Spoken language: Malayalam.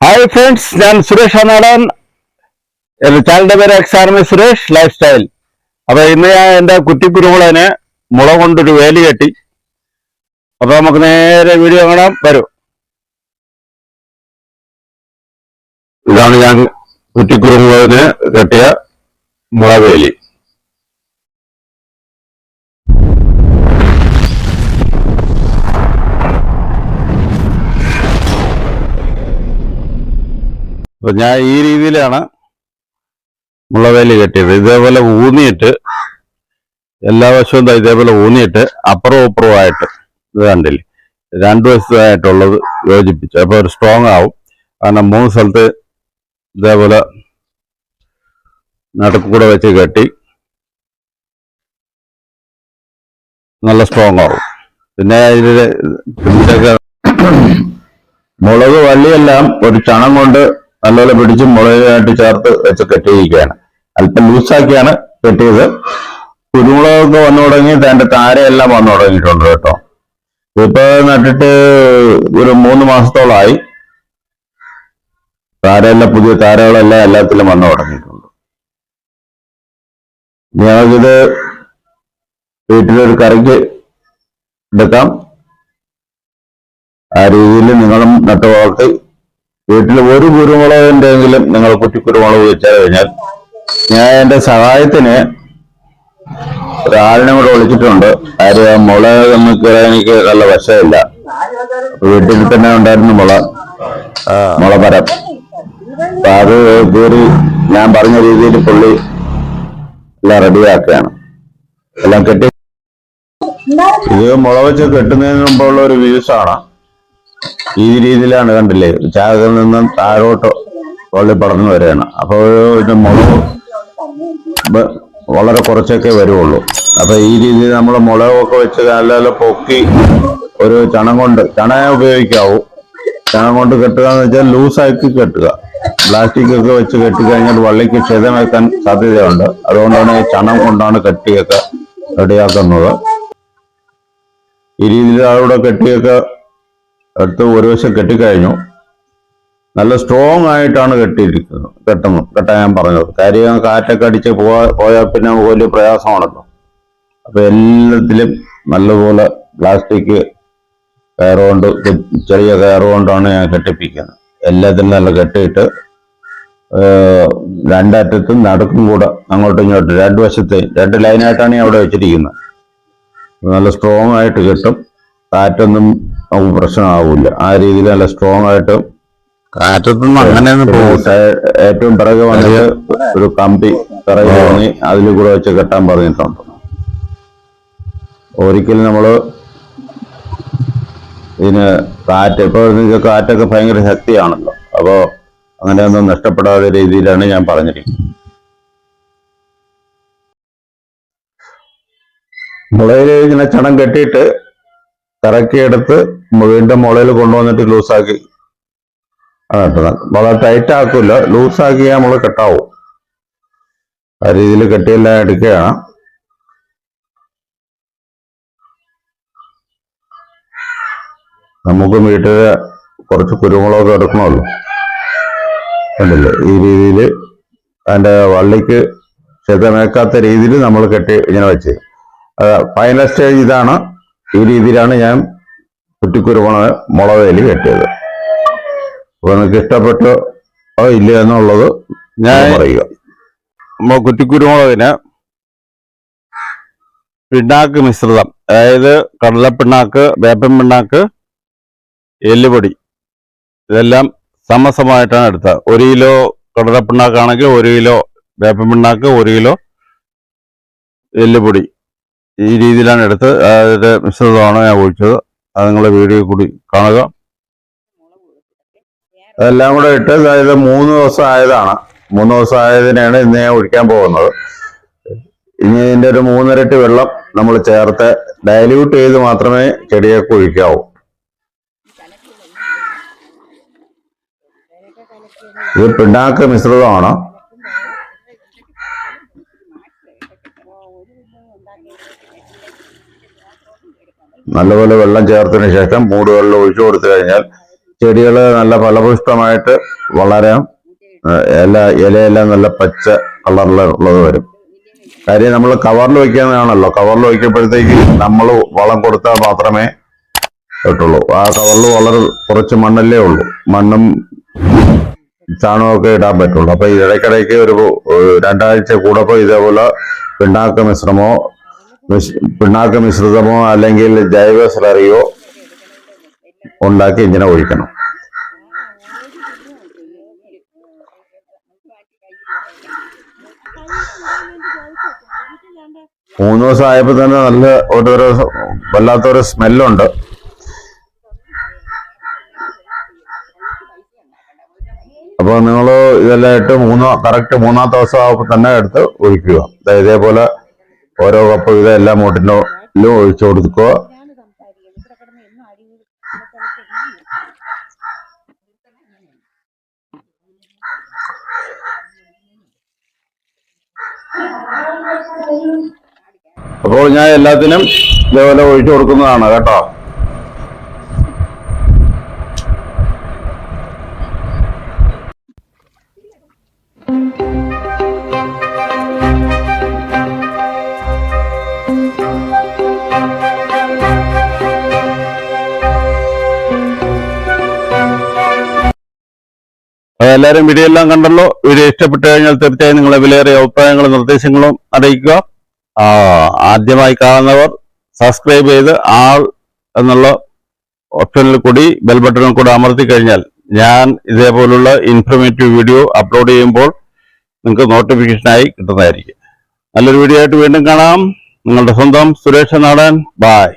ഹായ് ഫ്രണ്ട്സ് ഞാൻ സുരേഷ് എന്റെ ചാനലിന്റെ പേര് എക്സാമി സുരേഷ് ലൈഫ് സ്റ്റൈൽ അപ്പൊ ഇന്ന് ഞാൻ എന്റെ കുറ്റിക്കുരുമുളകിന് മുള കൊണ്ടൊരു വേലി കെട്ടി. അപ്പൊ നമുക്ക് നേരെ വീഡിയോ കാണാം. വരൂ. ഇതാണ് ഞാൻ കുറ്റിക്കുരുമുളകിന് കെട്ടിയ മുളവേലി അപ്പൊ ഞാൻ ഈ രീതിയിലാണ് മുളവേലി കെട്ടിയത്. ഇതേപോലെ ഊന്നിയിട്ട് എല്ലാ വശവും ഇതേപോലെ ഊന്നിയിട്ട് അപ്പുറവും ഇപ്പുറവും ആയിട്ട് ഇത് കണ്ടില്ലേ? രണ്ടു വശത്തായിട്ടുള്ളത് യോജിപ്പിച്ചു. അപ്പൊ ഒരു സ്ട്രോങ് ആവും. കാരണം മൂന്ന് സ്ഥലത്ത് ഇതേപോലെ നടുക്ക് കൂടെ വെച്ച് കെട്ടി നല്ല സ്ട്രോങ് ആവും. പിന്നെ ഇതിന്റെയൊക്കെ മുളക് വള്ളിയെല്ലാം ഒരു ചണം കൊണ്ട് നല്ലപോലെ പിടിച്ച് മുളകായിട്ട് ചേർത്ത് വെച്ച് കെട്ടിയിരിക്കുകയാണ്. അല്പം ലൂസാക്കിയാണ് കെട്ടിയത്. കുരുമുളകൊക്കെ വന്നു തുടങ്ങി അതിന്റെ താരയെല്ലാം വന്നു തുടങ്ങിയിട്ടുണ്ട് കേട്ടോ. ഇപ്പൊ നട്ടിട്ട് ഒരു മൂന്ന് മാസത്തോളമായി താരയെല്ലാം പുതിയ താരകളെല്ലാം എല്ലാത്തിലും വന്നു തുടങ്ങിയിട്ടുണ്ട്. ഞങ്ങൾക്കിത് വീട്ടിലൊരു കറിക്ക് എടുക്കാം. ആ രീതിയിൽ നിങ്ങളും നട്ടു വളർത്തി വീട്ടിൽ ഒരു കുരുമുളക് ഉണ്ടെങ്കിലും നിങ്ങൾ കുറ്റിക്കുരുമുളക് വെച്ചാൽ കഴിഞ്ഞാൽ ഞാൻ എന്റെ സഹായത്തിന് ഒരാളിനെ കൂടെ വിളിച്ചിട്ടുണ്ട്. ആര് മുളക് നമുക്ക് എനിക്ക് നല്ല വശമില്ല. വീട്ടിൽ തന്നെ ഉണ്ടായിരുന്നു മുള. മുളമരം അപ്പൊ അത് കയറി ഞാൻ പറഞ്ഞ രീതിയിൽ പുള്ളി എല്ലാം റെഡിയാക്കുകയാണ് എല്ലാം കെട്ടി ഇത് മുള വെച്ച് കെട്ടുന്നതിന് മുമ്പുള്ള ഒരു വ്യൂസാണ് ഈ രീതിയിലാണ് കണ്ടില്ലേ? ചാകത്തിൽ നിന്നും താഴോട്ട് വള്ളി പടർന്നു വരികയാണ്. അപ്പോൾ ഇത് മുളക് വളരെ കുറച്ചൊക്കെ വരുള്ളൂ അപ്പൊ ഈ രീതിയിൽ നമ്മൾ മുളകൊക്കെ വെച്ച് നല്ല പൊക്കി ഒരു ചണം കൊണ്ട് ചണയെ ഉപയോഗിക്കാവൂ. ചണം കൊണ്ട് കെട്ടുക എന്ന് വെച്ചാൽ ലൂസാക്കി കെട്ടുക. പ്ലാസ്റ്റിക് ഒക്കെ വെച്ച് കെട്ടിക്കഴിഞ്ഞാൽ വള്ളിക്ക് ക്ഷതമേക്കാൻ സാധ്യതയുണ്ട്. അതുകൊണ്ടാണ് ഈ ചണം കൊണ്ടാണ് കെട്ടിയൊക്കെ റെഡിയാക്കുന്നത്. ഈ രീതിയിൽ അവിടെ കെട്ടിയൊക്കെ എടുത്ത് ഒരു വശം കെട്ടിക്കഴിഞ്ഞു. നല്ല സ്ട്രോങ് ആയിട്ടാണ് കെട്ടിയിരിക്കുന്നത്. കെട്ടുന്നു കെട്ടാൻ ഞാൻ പറഞ്ഞത്. കാര്യം കാറ്റൊക്കെ അടിച്ച് പോവാ പോയാൽ പിന്നെ വലിയ പ്രയാസമാണല്ലോ. അപ്പൊ എല്ലാത്തിലും നല്ലപോലെ പ്ലാസ്റ്റിക് കയറുകൊണ്ട് ചെറിയ കയറുകൊണ്ടാണ് ഞാൻ കെട്ടിപ്പിക്കുന്നത്. എല്ലാത്തിലും നല്ല കെട്ടിയിട്ട് രണ്ടറ്റത്തും നടുക്കും കൂടെ അങ്ങോട്ടും ഇങ്ങോട്ടും രണ്ട് വശത്തെ രണ്ട് ലൈനായിട്ടാണ് ഞാൻ അവിടെ വെച്ചിരിക്കുന്നത്. നല്ല സ്ട്രോങ് ആയിട്ട് കെട്ടും. കാറ്റൊന്നും നമുക്ക് പ്രശ്നമാവില്ല ആ രീതിയിൽ നല്ല സ്ട്രോങ് ആയിട്ട് കാറ്റത്തൊന്നും അങ്ങനെയൊന്നും പോകും ഏ- ഏറ്റവും പിറകെ വന്നിട്ട് ഒരു കമ്പി പിറകെ വാങ്ങി അതിൽ കൂടെ വെച്ച് കെട്ടാൻ പറഞ്ഞിട്ടുണ്ട്. ഒരിക്കലും നമ്മൾ ഇതിന് കാറ്റ് ഇപ്പൊ നിങ്ങൾക്ക് കാറ്റൊക്കെ ഭയങ്കര ശക്തിയാണല്ലോ. അപ്പോ അങ്ങനെയൊന്നും നഷ്ടപ്പെടാത്ത രീതിയിലാണ് ഞാൻ പറഞ്ഞിരിക്കുന്നത്. മുളയിൽ ഇങ്ങനെ ചണം കെട്ടിയിട്ട് കറക്കിയെടുത്ത് വീണ്ടും മുളയിൽ കൊണ്ടുവന്നിട്ട് ലൂസാക്കി. അതാണ് വളരെ ടൈറ്റ് ആക്കൂല ലൂസാക്കി നമ്മൾ കെട്ടാവും. ആ രീതിയിൽ കെട്ടിയെല്ലാം എടുക്കുകയാണ്. നമുക്ക് വീട്ടിൽ കുറച്ച് കുരുമുളകൊക്കെ എടുക്കണമല്ലോ. കണ്ടില്ലേ? ഈ രീതിയിൽ അതിന്റെ വള്ളിക്ക് ക്ഷതമേക്കാത്ത രീതിയിൽ നമ്മൾ കെട്ടി ഇങ്ങനെ വെച്ച്. ഫൈനൽ സ്റ്റേജ് ഇതാണ്. ഈ രീതിയിലാണ് ഞാൻ കുറ്റിക്കുരുമുളക് മുളവേലി കെട്ടിയത്. അപ്പൊ നിങ്ങൾക്ക് ഇഷ്ടപ്പെട്ടോ ഇല്ല എന്നുള്ളത് ഞാൻ പറയുക. നമ്മൾ കുറ്റിക്കുരുമുളകിന് പിണ്ണാക്ക് മിശ്രിതം അതായത് കടലപ്പിണ്ണാക്ക് വേപ്പൻ പിണ്ണാക്ക് എല്ലുപൊടി ഇതെല്ലാം സമസമായിട്ടാണ് എടുത്തത്. ഒരു കിലോ കടലപ്പിണ്ണാക്കാണെങ്കിൽ ഒരു കിലോ വേപ്പൻ പിണ്ണാക്ക് ഒരു കിലോ എല്ലുപൊടി. ഈ രീതിയിലാണ് എടുത്ത് അതിന്റെ മിശ്രിതമാണ് ഞാൻ ഒഴിച്ചത്. അത് നിങ്ങളുടെ വീഡിയോ കൂടി കാണുക. അതെല്ലാം കൂടെ ഇട്ട് അതായത് മൂന്ന് ദിവസം ആയതാണ്. മൂന്ന് ദിവസം ആയതിനാണ് ഇന്ന് ഞാൻ ഒഴിക്കാൻ പോകുന്നത്. ഇനി ഇതിന്റെ ഒരു മൂന്നിരട്ടി വെള്ളം നമ്മൾ ചേർത്ത് ഡയല്യൂട്ട് ചെയ്ത് മാത്രമേ ചെടിയൊക്കെ ഒഴിക്കാവൂ. ഇത് പിണ്ണാക്ക് മിശ്രിതമാണ്. നല്ലപോലെ വെള്ളം ചേർത്തതിന് ശേഷം മൂട് വെള്ളം ഒഴിച്ചു കൊടുത്തു കഴിഞ്ഞാൽ ചെടികൾ നല്ല ഫലപുഷ്ടമായിട്ട് വളരാം. ഇല ഇലയെല്ലാം നല്ല പച്ച കളറിലുള്ളത് വരും. കാര്യം നമ്മൾ കവറിൽ വയ്ക്കുന്നതാണല്ലോ കവറിൽ വയ്ക്കുമ്പോഴത്തേക്ക് നമ്മൾ വളം കൊടുത്താൽ മാത്രമേ കിട്ടുള്ളൂ ആ കവറിൽ വളരെ കുറച്ച് മണ്ണല്ലേ ഉള്ളൂ. മണ്ണും ചാണകമൊക്കെ ഇടാൻ പറ്റുള്ളൂ. അപ്പൊ ഇടയ്ക്കിടയ്ക്ക് ഒരു രണ്ടാഴ്ച കൂടപ്പോ ഇതേപോലെ പിണ്ണാക്ക മിശ്രമോ പിണ്ണാക്ക മിശ്രിതമോ അല്ലെങ്കിൽ ജൈവ സ്ലറിയോ ഉണ്ടാക്കി ഇങ്ങനെ ഒഴിക്കണം. മൂന്ന് ദിവസം ആയപ്പോ തന്നെ നല്ല ഓരോരോ വല്ലാത്തൊരു സ്മെല്ലുണ്ട്. അപ്പൊ നിങ്ങൾ ഇതെല്ലാം ഇട്ട് മൂന്നോ കറക്റ്റ് മൂന്നാമത്തെ ദിവസം ആകുമ്പോൾ തന്നെ എടുത്ത് ഒഴിക്കുക. ഇതേപോലെ ഓരോ കപ്പ് ഇതെല്ലാം മൂട്ടിന്റെ ഒഴിച്ചു കൊടുക്കുക. അപ്പോൾ ഞാൻ എല്ലാത്തിനും ഇതേപോലെ ഒഴിച്ചു കൊടുക്കുന്നതാണ് കേട്ടോ. അപ്പോൾ എല്ലാവരും വീഡിയോ എല്ലാം കണ്ടല്ലോ. വീഡിയോ ഇഷ്ടപ്പെട്ടു കഴിഞ്ഞാൽ തീർച്ചയായും നിങ്ങളെ വിലയേറിയ അഭിപ്രായങ്ങളും നിർദ്ദേശങ്ങളും അറിയിക്കുക. ആദ്യമായി കാണുന്നവർ സബ്സ്ക്രൈബ് ചെയ്ത് ആൾ എന്നുള്ള ഓപ്ഷനിൽ കൂടി ബെൽ ബട്ടണിൽ കൂടി അമർത്തി കഴിഞ്ഞാൽ ഞാൻ ഇതേപോലുള്ള ഇൻഫർമേറ്റീവ് വീഡിയോ അപ്ലോഡ് ചെയ്യുമ്പോൾ നിങ്ങൾക്ക് നോട്ടിഫിക്കേഷനായി കിട്ടുന്നതായിരിക്കും. നല്ലൊരു വീഡിയോ ആയിട്ട് വീണ്ടും കാണാം. നിങ്ങളുടെ സ്വന്തം സുരേഷ് നാടൻ. ബായ്